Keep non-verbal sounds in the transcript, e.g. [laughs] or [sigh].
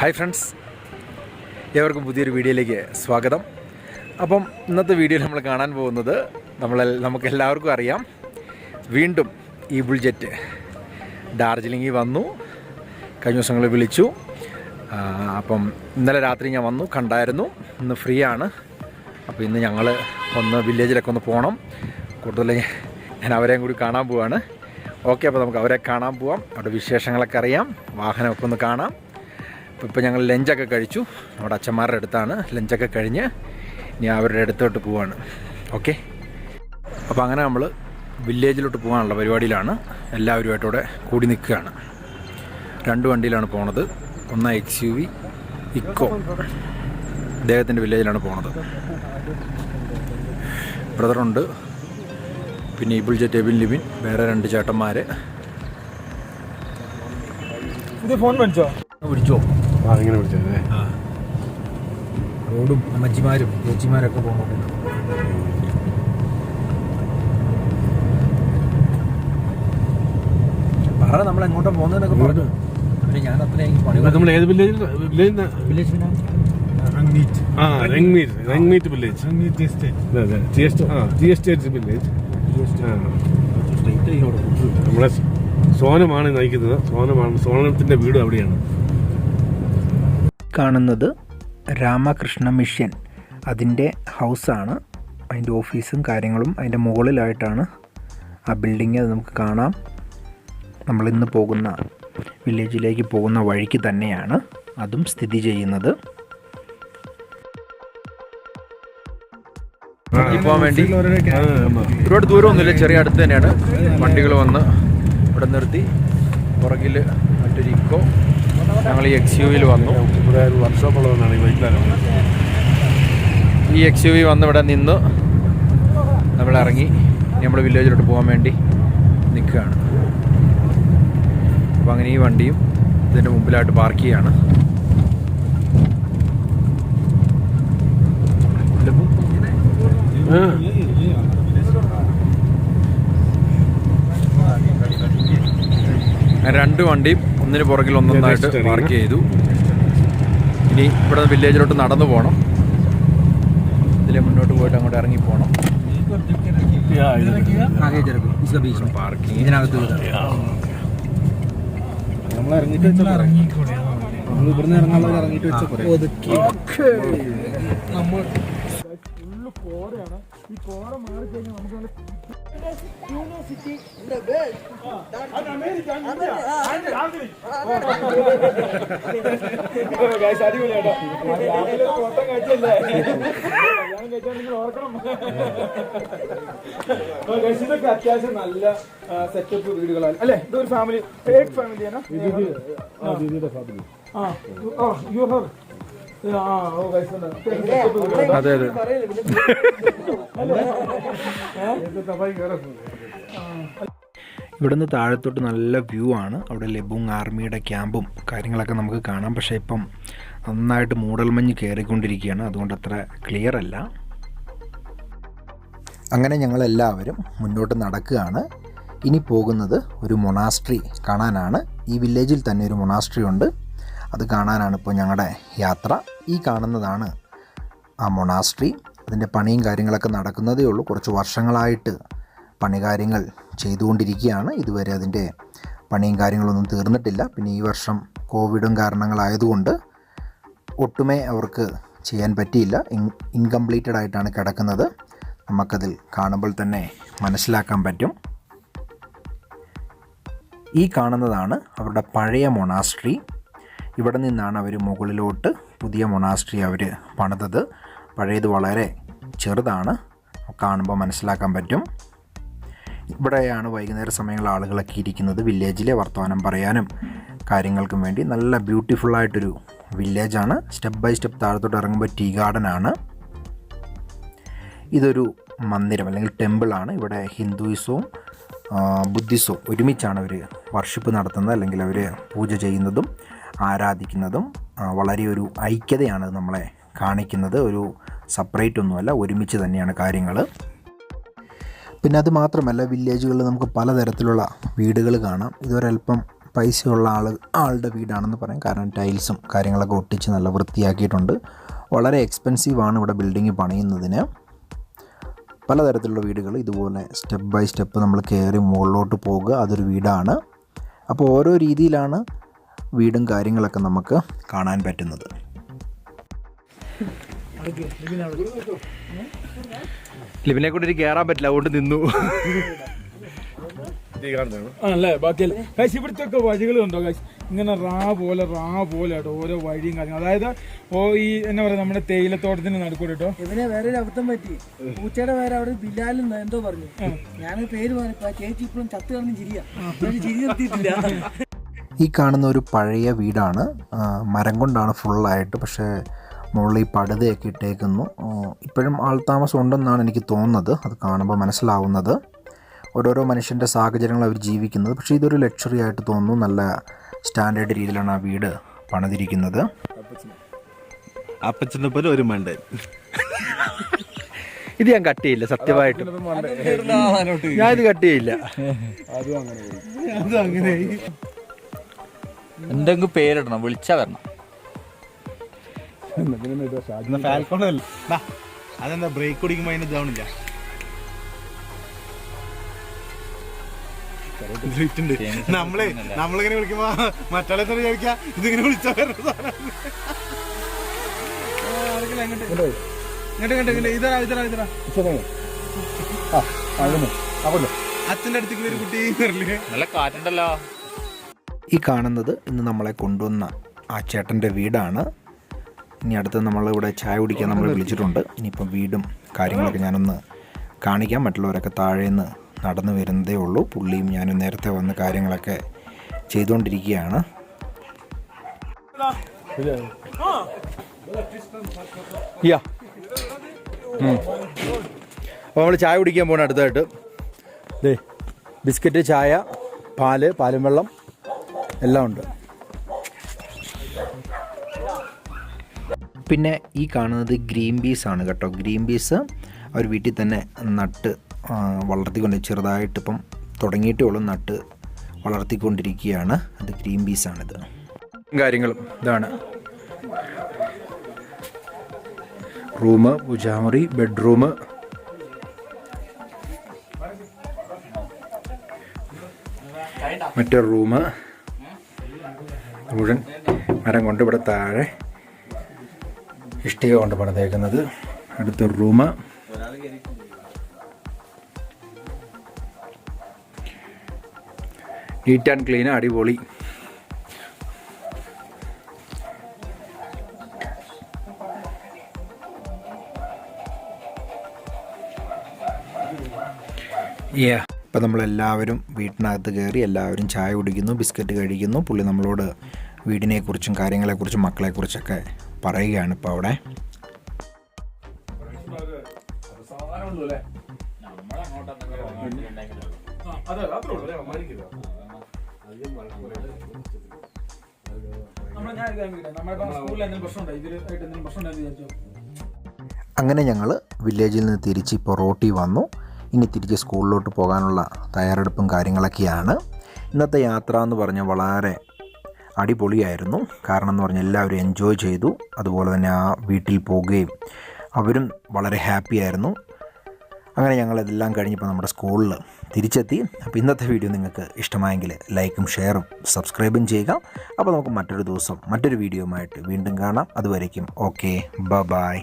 Hi friends. ഏവർക്കും പുതിയൊരു വീഡിയോയിലേക്ക് സ്വാഗതം. അപ്പം ഇന്നത്തെ വീഡിയോയിൽ നമ്മൾ കാണാൻ പോകുന്നത് നമ്മൾ നമുക്ക് എല്ലാവർക്കും അറിയാം വീണ്ടും ഈ ബുൾജെറ്റ് ഡാർജിലിംഗിൽ വന്നു കഴിഞ്ഞ ദിവസങ്ങൾ വിളിച്ചു. അപ്പം ഇന്നലെ രാത്രി ഞാൻ വന്നു കണ്ടായിരുന്നു. ഇന്ന് ഫ്രീ ആണ്. അപ്പോൾ ഇന്ന് ഞങ്ങൾ ഒന്ന് വില്ലേജിലൊക്കെ ഒന്ന് പോകണം. കൂടുതൽ ഞാൻ അവരെയും കൂടി കാണാൻ പോവാണ്. ഓക്കെ അപ്പോൾ നമുക്ക് അവരെ കാണാൻ പോവാം. അവിടെ വിശേഷങ്ങളൊക്കെ അറിയാം. വാഹനമൊക്കെ ഒന്ന് കാണാം. ഇപ്പോൾ ഞങ്ങൾ ലഞ്ചൊക്കെ കഴിച്ചു. നമ്മുടെ അച്ഛന്മാരുടെ അടുത്താണ്. ലഞ്ചൊക്കെ കഴിഞ്ഞ് ഇനി അവരുടെ അടുത്തോട്ട് പോവാണ്. ഓക്കെ? അപ്പോൾ അങ്ങനെ നമ്മൾ വില്ലേജിലോട്ട് പോകാനുള്ള പരിപാടിയിലാണ്. എല്ലാവരുമായിട്ടൂടെ കൂടി നിൽക്കുകയാണ്. രണ്ട് വണ്ടിയിലാണ് പോണത്. ഒന്ന് എക്സ് യു വി ഇക്കോ അദ്ദേഹത്തിന്റെ വില്ലേജിലാണ് പോണത്. ബ്രദറുണ്ട്. പിന്നെ ഇബിൾ ജെറ്റ് എബിൻ ലിബിൻ വേറെ രണ്ട് ചേട്ടന്മാർ ഫോൺ വിളിച്ചോ വിളിച്ചോ? ആ ഇങ്ങനെ വിളിച്ചത് റോഡും അമ്മച്ചിമാരും ചേച്ചിമാരൊക്കെ പോകുന്നുണ്ട് പറ നമ്മൾ എങ്ങോട്ടാ പോകുന്നതെന്നൊക്കെ പറഞ്ഞു. പിന്നെ ഞാൻ അത്രയും പണി നമ്മൾ ഏത് വില്ലേജിൽ വില്ലേജ് വില്ലേജ് റംഗീറ്റ് ആ വില്ലേജ് റംഗീറ്റ് എസ്റ്റേറ്റ് അതെ അതെ. ടി എസ് ആ ടി എസ്റ്റേറ്റ് വില്ലേജ് ആ. സ്ട്രൈറ്റ് ഇങ്ങോട്ട് നമ്മളെ സോനമാണ് നയിക്കുന്നത്. സോനമാണ് സോനത്തിന്റെ വീട് അവിടെയാണ്. കാണുന്നത് രാമകൃഷ്ണ മിഷൻ. അതിന്റെ ഹൗസാണ്. അതിന്റെ ഓഫീസും കാര്യങ്ങളും അതിന്റെ മുകളിലായിട്ടാണ് ആ ബിൽഡിങ്. അത് നമുക്ക് കാണാം. നമ്മൾ നമ്മളിന്ന് പോകുന്ന വില്ലേജിലേക്ക് പോകുന്ന വഴിക്ക് തന്നെയാണ് അതും സ്ഥിതി ചെയ്യുന്നത്. പോകാൻ വേണ്ടി. ഒരുപാട് ദൂരമൊന്നുമില്ല. ചെറിയ അടുത്ത് തന്നെയാണ്. വണ്ടികൾ വന്ന് ഇവിടെ നിർത്തി. പുറകിൽ മറ്റൊരു ഇക്കോ. ഞങ്ങൾ ഈ എക്സ് യു വിയിൽ വന്നു. ഇവിടെ ഒരു വർക്ക്ഷോപ്പ് ഉള്ളതെന്നാണ് ഈ ബൈക്കിലാണ് ഈ എക്സ് യു വി വന്ന് ഇവിടെ നിന്ന് നമ്മൾ ഇറങ്ങി. നമ്മൾ വില്ലേജിലോട്ട് പോകാൻ വേണ്ടി നിൽക്കുകയാണ്. അപ്പോൾ അങ്ങനെ ഈ വണ്ടിയും ഇതിന്റെ മുമ്പിലായിട്ട് പാർക്ക് ചെയ്യാണ് രണ്ട് വണ്ടിയും ഒന്നിന് പുറകിൽ ഒന്നൊന്നായിട്ട് പാർക്ക് ചെയ്തു. ഇനി ഇവിടെ വില്ലേജിലോട്ട് നടന്നു പോകണം ഇതിലെ മുന്നോട്ട് പോയിട്ട് അങ്ങോട്ട് ഇറങ്ങി പോകണം പാർക്കിംഗ് ഇതിനകത്ത് നമ്മൾ ഇറങ്ങിട്ട് വെച്ചാൽ നമ്മൾ ഇവിടുന്ന് ഇറങ്ങാനുള്ളത് ഇറങ്ങിട്ട് വെച്ചാൽ നമ്മൾ കോടയാണ് ഈ ചോര മാറി കഴിഞ്ഞാൽ നമുക്ക് യൂണിവേഴ്സിറ്റി അടിപൊളിയാട്ടോ. കല്യാണം കഴിച്ചാൽ നിങ്ങൾ ഓർക്കണം. ഇതൊക്കെ അത്യാവശ്യം നല്ല സെറ്റപ്പ് വീടുകളാണ്. അല്ലെ ഇതൊരു ഫാമിലി ഫേക്ക് ഫാമിലിയാണ് ആ യു ഹാവ് ആ ഓ ഗൈസ് അതെ അതെ ഇവിടുന്ന് താഴത്തോട്ട് നല്ല വ്യൂ ആണ്. അവിടെ ലബുങ് ആർമിയുടെ ക്യാമ്പും കാര്യങ്ങളൊക്കെ നമുക്ക് കാണാം. പക്ഷേ ഇപ്പം നന്നായിട്ട് മൂടൽമഞ്ഞ് കയറിക്കൊണ്ടിരിക്കുകയാണ്. അതുകൊണ്ട് അത്ര ക്ലിയർ അല്ല. അങ്ങനെ ഞങ്ങളെല്ലാവരും മുന്നോട്ട് നടക്കുകയാണ്. ഇനി പോകുന്നത് ഒരു മൊണാസ്ട്രി കാണാനാണ്. ഈ വില്ലേജിൽ തന്നെ ഒരു മൊണാസ്ട്രി ഉണ്ട്. അത് കാണാനാണ് ഇപ്പോൾ ഞങ്ങളുടെ യാത്ര. ഈ കാണുന്നതാണ് ആ മൊണാസ്ട്രി. അതിന്റെ പണിയും കാര്യങ്ങളൊക്കെ നടക്കുന്നതേ ഉള്ളൂ. കുറച്ച് വർഷങ്ങളായിട്ട് പണികാര്യങ്ങൾ ചെയ്തുകൊണ്ടിരിക്കുകയാണ്. ഇതുവരെ അതിന്റെ പണിയും കാര്യങ്ങളൊന്നും തീർന്നിട്ടില്ല. പിന്നെ ഈ വർഷം കോവിഡും കാരണങ്ങളായതുകൊണ്ട് ഒട്ടുമേ അവർക്ക് ചെയ്യാൻ പറ്റിയില്ല. ഇൻ- ഇൻകംപ്ലീറ്റഡ് ആയിട്ടാണ് കിടക്കുന്നത്. നമുക്കതിൽ കാണുമ്പോൾ തന്നെ മനസ്സിലാക്കാൻ പറ്റും. ഈ കാണുന്നതാണ് അവരുടെ പഴയ മൊണാസ്ട്രി. ഇവിടെ നിന്നാണ് അവർ മുകളിലോട്ട് പുതിയ മൊണാസ്ട്രി അവർ പണിതത്. പഴയത് വളരെ ചെറുതാണ്. കാണുമ്പോൾ മനസ്സിലാക്കാൻ പറ്റും. ഇവിടെയാണ് വൈകുന്നേര സമയങ്ങളിൽ ആളുകളൊക്കെ ഇരിക്കുന്നത്. വില്ലേജിലെ വർത്തമാനം പറയാനും കാര്യങ്ങൾക്കും വേണ്ടി. നല്ല ബ്യൂട്ടിഫുള്ളായിട്ടൊരു വില്ലേജാണ് സ്റ്റെപ്പ് ബൈ സ്റ്റെപ്പ് താഴത്തോട്ട് ഇറങ്ങുമ്പോൾ ടീ ഗാർഡൻ ആണ്. ഇതൊരു മന്ദിരം അല്ലെങ്കിൽ ടെമ്പിളാണ് ഇവിടെ ഹിന്ദുയിസവും ബുദ്ധിസവും ഒരുമിച്ചാണ് അവർ വർഷിപ്പ് നടത്തുന്നത് അല്ലെങ്കിൽ അവർ പൂജ ചെയ്യുന്നതും. ആരാധിക്കുന്നതും വളരെ ഒരു ഐക്യതയാണ് നമ്മളെ കാണിക്കുന്നത്. ഒരു സെപ്പറേറ്റ് ഒന്നുമല്ല ഒരുമിച്ച് തന്നെയാണ് കാര്യങ്ങൾ പിന്നെ അത് മാത്രമല്ല വില്ലേജുകളിൽ നമുക്ക് പലതരത്തിലുള്ള വീടുകൾ കാണാം. ഇതൊരല്പം പൈസയുള്ള ആൾ ആളുടെ വീടാണെന്ന് പറയാം. കാരണം ടൈൽസും കാര്യങ്ങളൊക്കെ ഒട്ടിച്ച് നല്ല വൃത്തിയാക്കിയിട്ടുണ്ട്. വളരെ എക്സ്പെൻസീവാണ് ഇവിടെ ബിൽഡിംഗ് പണിയുന്നതിന്. പലതരത്തിലുള്ള വീടുകൾ ഇതുപോലെ സ്റ്റെപ്പ് ബൈ സ്റ്റെപ്പ് നമ്മൾ കയറി മുകളിലോട്ട് പോകുക അതൊരു വീടാണ്. അപ്പോൾ ഓരോ രീതിയിലാണ് വീടും കാര്യങ്ങളൊക്കെ നമുക്ക് കാണാൻ പറ്റുന്നത്. ലിബിനെ കൊണ്ട് എനിക്ക് കയറാൻ പറ്റില്ല അതുകൊണ്ട് നിന്നു. ആണല്ലേ? ബാക്കിയല്ലേ? കാശ് ഇവിടുത്തെ ഒക്കെ വഴികൾ കണ്ടോ കാശ് ഇങ്ങനെ റാ പോലെ റാ പോലെ കേട്ടോ ഓരോ വഴിയും കാര്യങ്ങളും. അതായത് ഓ ഈ എന്നാ പറയാ നമ്മുടെ തേയിലത്തോട്ടത്തിന് നടക്കൂടെ കേട്ടോ. ഇവനെ വേറെ ഒരു അബദ്ധം പറ്റി. പൂച്ചയുടെ വേറെ അവിടെ ബിലാൽ എന്തോ പറഞ്ഞു. ഞാൻ പേര് പറഞ്ഞപ്പോ ചേച്ചി ഇപ്പോഴും ചത്ത് കിടന്ന് ചിരിയാ. ഞാൻ ചിരി നിർത്തിയിട്ടില്ല. ഈ കാണുന്ന ഒരു പഴയ വീടാണ്. മരം കൊണ്ടാണ് ഫുള്ളായിട്ട് പക്ഷേ മുകളിൽ ഈ പടുതയൊക്കെ ഇട്ടേക്കുന്നു. ഇപ്പോഴും ആൾതാമസം ഉണ്ടെന്നാണ് എനിക്ക് തോന്നുന്നത്. അത് കാണുമ്പോൾ മനസ്സിലാവുന്നത്. ഓരോരോ മനുഷ്യന്റെ സാഹചര്യങ്ങൾ അവർ ജീവിക്കുന്നത്. പക്ഷേ ഇതൊരു ലക്ഷറി ആയിട്ട് തോന്നുന്നു. നല്ല സ്റ്റാൻഡേർഡ് രീതിയിലാണ് ആ വീട് പണിതിരിക്കുന്നത്. അപ്പച്ചനെ പോലെ ഒരു മണ്ടൻ. ഇത് ഞാൻ കട്ട് ചെയ്യില്ല സത്യമായിട്ട് ഞാൻ ഇത് കട്ട് ചെയ്യില്ല [laughs] എന്തെങ്കിലും പേരിടണം വിളിച്ചാ വരണം. അതെന്താ ബ്രേക്ക് കുടിക്കുമ്പോ അതിന് ഇതാവണില്ല നമ്മൾ നമ്മളിങ്ങനെ വിളിക്കുമ്പോ മറ്റാളെ തന്നെ വിചാരിക്കാ? ഇതിങ്ങനെ വിളിച്ചാ അച്ഛന്റെ അടുത്തേക്ക് ഒരു കുട്ടി നല്ല കാറ്റുണ്ടല്ലോ. ഈ കാണുന്നത് ഇന്ന് നമ്മളെ കൊണ്ടുവന്ന ആ ചേട്ടന്റെ വീടാണ്. ഇനി അടുത്ത് നമ്മളിവിടെ ചായ കുടിക്കാൻ നമ്മൾ വിളിച്ചിട്ടുണ്ട്. ഇനിയിപ്പം വീടും കാര്യങ്ങളൊക്കെ ഞാനൊന്ന് കാണിക്കാം. മറ്റുള്ളവരൊക്കെ താഴേന്ന് നടന്നു വരുന്നതേ ഉള്ളൂ. പുള്ളിയും ഞാനും നേരത്തെ വന്ന് കാര്യങ്ങളൊക്കെ ചെയ്തുകൊണ്ടിരിക്കുകയാണ്. അപ്പോൾ നമ്മൾ ചായ കുടിക്കാൻ പോകണം അടുത്തായിട്ട്. ബിസ്ക്കറ്റ് ചായ പാൽ പാലും വെള്ളം. എല്ലാം ഉണ്ട്. പിന്നെ ഈ കാണുന്നത് ഗ്രീൻ പീസ് ആണ് കേട്ടോ. ഗ്രീൻ പീസ് അവർ വീട്ടിൽ തന്നെ നട്ട് വളർത്തിക്കൊണ്ട് ചെറുതായിട്ട് ഇപ്പം തുടങ്ങിയിട്ടേ ഉള്ളൂ നട്ട് വളർത്തിക്കൊണ്ടിരിക്കുകയാണ്. അത് ഗ്രീൻ പീസാണിത് കാര്യങ്ങളും ഇതാണ്. റൂം പൂജാമുറി ബെഡ്റൂം. മറ്റൊരു റൂം. മുഴുവൻ മരം കൊണ്ട് ഇവിടെ താഴെ ഇഷ്ടിക കൊണ്ട് പണിതേക്കുന്നത്. അടുത്തൊരു റൂമ്. നീറ്റ് ആൻഡ് ക്ലീൻ അടിപൊളി. Yeah. ഇപ്പം നമ്മളെല്ലാവരും വീട്ടിനകത്ത് കയറി എല്ലാവരും ചായ കുടിക്കുന്നു ബിസ്ക്കറ്റ് കഴിക്കുന്നു. പുള്ളി നമ്മളോട് വീടിനെക്കുറിച്ചും കാര്യങ്ങളെക്കുറിച്ചും മക്കളെക്കുറിച്ചൊക്കെ പറയുകയാണ് ഇപ്പോൾ അവിടെ. അങ്ങനെ ഞങ്ങൾ വില്ലേജിൽ നിന്ന് തിരിച്ച് ഇപ്പോൾ റോട്ടി വന്നു. ഇനി തിരിച്ച് സ്കൂളിലോട്ട് പോകാനുള്ള തയ്യാറെടുപ്പും കാര്യങ്ങളൊക്കെയാണ്. ഇന്നത്തെ യാത്ര എന്ന് പറഞ്ഞാൽ വളരെ അടിപൊളിയായിരുന്നു. കാരണം എന്ന് പറഞ്ഞാൽ എല്ലാവരും എൻജോയ് ചെയ്തു. അതുപോലെ തന്നെ ആ വീട്ടിൽ പോവുകയും അവരും വളരെ ഹാപ്പി ആയിരുന്നു. അങ്ങനെ ഞങ്ങളിതെല്ലാം കഴിഞ്ഞപ്പോൾ നമ്മുടെ സ്കൂളിൽ തിരിച്ചെത്തി. അപ്പോൾ ഇന്നത്തെ വീഡിയോ നിങ്ങൾക്ക് ഇഷ്ടമായെങ്കിൽ ലൈക്കും ഷെയറും സബ്സ്ക്രൈബും ചെയ്യുക. അപ്പോൾ നമുക്ക് മറ്റൊരു ദിവസം മറ്റൊരു വീഡിയോയുമായിട്ട് വീണ്ടും കാണാം. അതുവരേക്കും ഓക്കെ ബ ബായ്